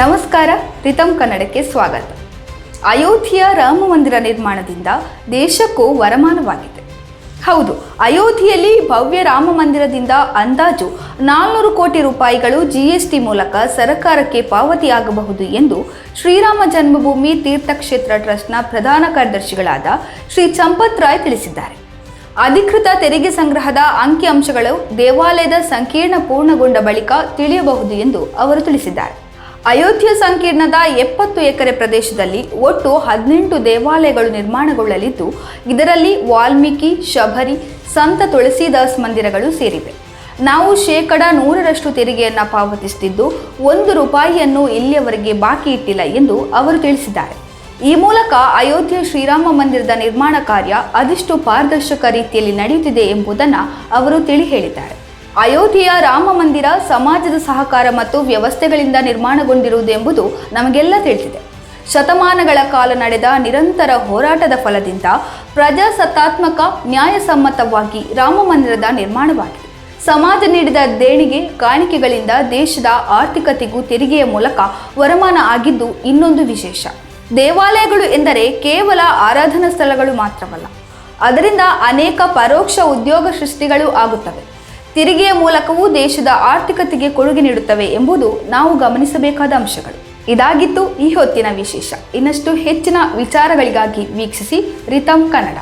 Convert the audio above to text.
ನಮಸ್ಕಾರ ರಿತಮ್ ಕನ್ನಡಕ್ಕೆ ಸ್ವಾಗತ. ಅಯೋಧ್ಯೆಯ ರಾಮ ಮಂದಿರ ನಿರ್ಮಾಣದಿಂದ ದೇಶಕ್ಕೂ ವರಮಾನವಾಗಿದೆ. ಹೌದು, ಅಯೋಧ್ಯೆಯಲ್ಲಿ ಭವ್ಯ ರಾಮ ಮಂದಿರದಿಂದ ಅಂದಾಜು ನಾಲ್ನೂರು ಕೋಟಿ ರೂಪಾಯಿಗಳು ಜಿಎಸ್ಟಿ ಮೂಲಕ ಸರ್ಕಾರಕ್ಕೆ ಪಾವತಿಯಾಗಬಹುದು ಎಂದು ಶ್ರೀರಾಮ ಜನ್ಮಭೂಮಿ ತೀರ್ಥಕ್ಷೇತ್ರ ಟ್ರಸ್ಟ್ನ ಪ್ರಧಾನ ಕಾರ್ಯದರ್ಶಿಗಳಾದ ಶ್ರೀ ಚಂಪತ್ ರಾಯ್ ತಿಳಿಸಿದ್ದಾರೆ. ಅಧಿಕೃತ ತೆರಿಗೆ ಸಂಗ್ರಹದ ಅಂಕಿಅಂಶಗಳು ದೇವಾಲಯದ ಸಂಕೀರ್ಣ ಪೂರ್ಣಗೊಂಡ ಬಳಿಕ ತಿಳಿಯಬಹುದು ಎಂದು ಅವರು ತಿಳಿಸಿದ್ದಾರೆ. ಅಯೋಧ್ಯೆ ಸಂಕೀರ್ಣದ ಎಪ್ಪತ್ತು ಎಕರೆ ಪ್ರದೇಶದಲ್ಲಿ ಒಟ್ಟು ಹದಿನೆಂಟು ದೇವಾಲಯಗಳು ನಿರ್ಮಾಣಗೊಳ್ಳಲಿದ್ದು, ಇದರಲ್ಲಿ ವಾಲ್ಮೀಕಿ, ಶಬರಿ, ಸಂತ ತುಳಸಿದಾಸ್ ಮಂದಿರಗಳು ಸೇರಿವೆ. ನಾವು ಶೇಕಡ ನೂರರಷ್ಟು ತೆರಿಗೆಯನ್ನು ಪಾವತಿಸುತ್ತಿದ್ದು ಒಂದು ರೂಪಾಯಿಯನ್ನು ಇಲ್ಲಿಯವರೆಗೆ ಬಾಕಿ ಇಟ್ಟಿಲ್ಲ ಎಂದು ಅವರು ತಿಳಿಸಿದ್ದಾರೆ. ಈ ಮೂಲಕ ಅಯೋಧ್ಯೆ ಶ್ರೀರಾಮ ಮಂದಿರದ ನಿರ್ಮಾಣ ಕಾರ್ಯ ಅದೆಷ್ಟು ಪಾರದರ್ಶಕ ರೀತಿಯಲ್ಲಿ ನಡೆಯುತ್ತಿದೆ ಎಂಬುದನ್ನು ಅವರು ತಿಳಿ ಹೇಳಿದ್ದಾರೆ ಅಯೋಧ್ಯೆಯ ರಾಮ ಮಂದಿರ ಸಮಾಜದ ಸಹಕಾರ ಮತ್ತು ವ್ಯವಸ್ಥೆಗಳಿಂದ ನಿರ್ಮಾಣಗೊಂಡಿರುವುದು ಎಂಬುದು ನಮಗೆಲ್ಲ ತಿಳಿದಿದೆ. ಶತಮಾನಗಳ ಕಾಲ ನಡೆದ ನಿರಂತರ ಹೋರಾಟದ ಫಲದಿಂದ ಪ್ರಜಾಸತ್ತಾತ್ಮಕ ನ್ಯಾಯಸಮ್ಮತವಾಗಿ ರಾಮ ಮಂದಿರದ ನಿರ್ಮಾಣವಾಗಿದೆ. ಸಮಾಜ ನೀಡಿದ ದೇಣಿಗೆ, ಕಾಣಿಕೆಗಳಿಂದ ದೇಶದ ಆರ್ಥಿಕತೆಗೂ ತೆರಿಗೆಯ ಮೂಲಕ ವರಮಾನ ಆಗಿದ್ದು ಇನ್ನೊಂದು ವಿಶೇಷ. ದೇವಾಲಯಗಳು ಎಂದರೆ ಕೇವಲ ಆರಾಧನಾ ಸ್ಥಳಗಳು ಮಾತ್ರವಲ್ಲ. ಅದರಿಂದ ಅನೇಕ ಪರೋಕ್ಷ ಉದ್ಯೋಗ ಸೃಷ್ಟಿಗಳು ಆಗುತ್ತವೆ. ತೆರಿಗೆಯ ಮೂಲಕವೂ ದೇಶದ ಆರ್ಥಿಕತೆಗೆ ಕೊಡುಗೆ ನೀಡುತ್ತವೆ ಎಂಬುದು ನಾವು ಗಮನಿಸಬೇಕಾದ ಅಂಶಗಳು. ಇದಾಗಿತ್ತು ಈ ಹೊತ್ತಿನ ವಿಶೇಷ. ಇನ್ನಷ್ಟು ಹೆಚ್ಚಿನ ವಿಚಾರಗಳಿಗಾಗಿ ವೀಕ್ಷಿಸಿ ರಿತಮ್ ಕನ್ನಡ.